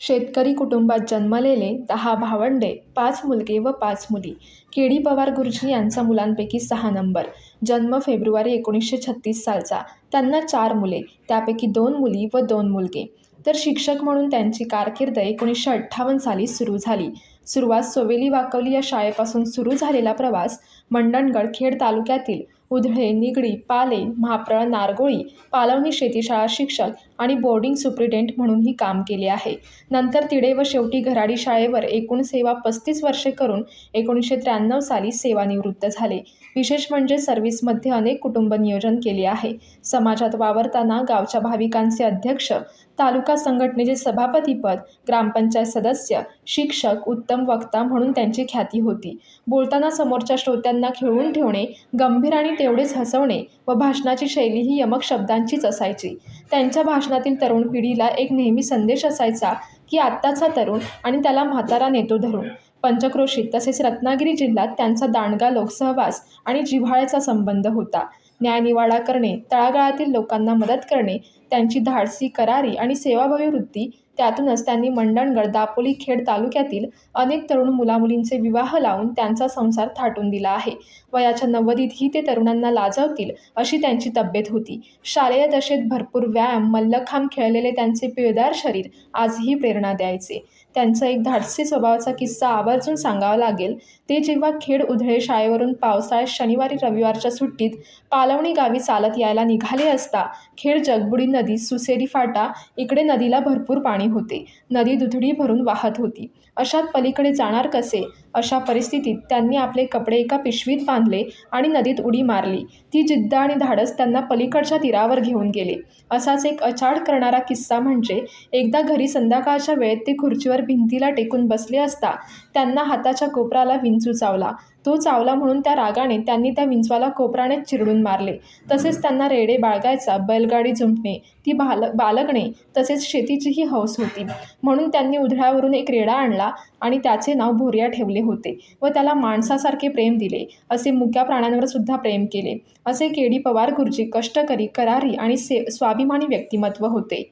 शेतकरी कुटुंबात जन्मलेले दहा भावंडे पाच मुलगे व पाच मुली. के. डी. पवार गुरुजी यांचा मुलांपैकी सहा नंबर. जन्म फेब्रुवारी एकोणीसशे छत्तीस सालचा. त्यांना चार मुले त्यापैकी दोन मुली व दोन मुलगे. तर शिक्षक म्हणून त्यांची कारकीर्द एकोणीसशे अठ्ठावन्न साली सुरू झाली. सुरुवात सोवेली वाकवली या शाळेपासून सुरू झालेला प्रवास मंडणगड खेड तालुक्यातील उधळे निगडी पाले म्हाप्रळ नारगोळी पालवणी शेतीशाळा शिक्षक आणि बोर्डिंग सुप्रिटेंट म्हणूनही काम केले आहे. नंतर तिडे व शेवटी घराडी शाळेवर एकूण सेवा पस्तीस वर्षे करून एकोणीसशे त्र्याण्णव साली सेवानिवृत्त झाले. विशेष म्हणजे सर्व्हिसमध्ये अनेक कुटुंब नियोजन केले आहे. समाजात वावरताना गावच्या भाविकांचे अध्यक्ष तालुका संघटनेचे सभापतीपद ग्रामपंचायत सदस्य शिक्षक उत्तम वक्ता म्हणून त्यांची ख्याती होती. बोलताना समोरच्या श्रोत्यांना खिळवून ठेवणे गंभीर आणि तेवढेच हसवणे व भाषणाची शैली ही यमक शब्दांचीच असायची. त्यांच्या भाषणातील तरुण पिढीला एक नेहमी संदेश असायचा की आत्ताचा तरुण आणि त्याला म्हातारा नेतो धरून. पंचक्रोशीत तसेच रत्नागिरी जिल्ह्यात त्यांचा दांडगा लोकसहवास आणि जिव्हाळ्याचा संबंध होता. न्यायनिवाडा करणे तळागाळातील लोकांना मदत करणे त्यांची धाडसी करारी आणि सेवाभावी वृत्ती त्यातूनच त्यांनी मंडणगड दापोली खेड तालुक्यातील अनेक तरुण मुलामुलींचे विवाह लावून त्यांचा संसार थाटून दिला आहे. वयाच्या नव्वदीतही ते तरुणांना लाजवतील अशी त्यांची तब्येत होती. शालेय दशेत भरपूर व्यायाम मल्लखांब खेळलेले त्यांचे पिळदार शरीर आजही प्रेरणा द्यायचे. त्यांचा एक धाडसी स्वभावाचा किस्सा आवर्जून सांगावा लागेल. ते जेव्हा खेड उधळे शाळेवरून पावसाळ्यात शनिवारी रविवारच्या सुट्टीत पालवणी गावी चालत यायला निघाले असता खेड जगबुडी नदी सुसेरी फाटा इकडे नदीला भरपूर पाणी होते. नदी दुथडी भरून वाहत होती. अशात पलीकडे जाणार कसे? अशा परिस्थितीत त्यांनी आपले कपडे एका पिशवीत बांधले आणि नदीत उडी मारली. ती जिद्द आणि धाडस त्यांना पलीकडच्या तीरावर घेऊन गेले. असाच एक अचाड करणारा किस्सा म्हणजे एकदा घरी संध्याकाळच्या वेळेत ते खुर्चीवर भिंतीला टेकून बसले असता त्यांना हाताच्या कोपराला विंचू चावला. तो चावला म्हणून त्या रागाने त्यांनी त्या विंचवाला कोपरानेच चिरडून मारले. तसेच त्यांना रेडे बाळगायचा बैलगाडी जुंपणे ती बाल बालगणे तसेच शेतीचीही हौस होती. म्हणून त्यांनी उधळ्यावरून एक रेडा आणला आणि त्याचे नाव भोरिया ठेवले होते व त्याला माणसासारखे प्रेम दिले असे मुक्या प्राण्यांवर सुद्धा प्रेम केले. असे केडी पवार गुरुजी कष्टकरी करारी आणि से स्वाभिमानी व्यक्तिमत्व होते.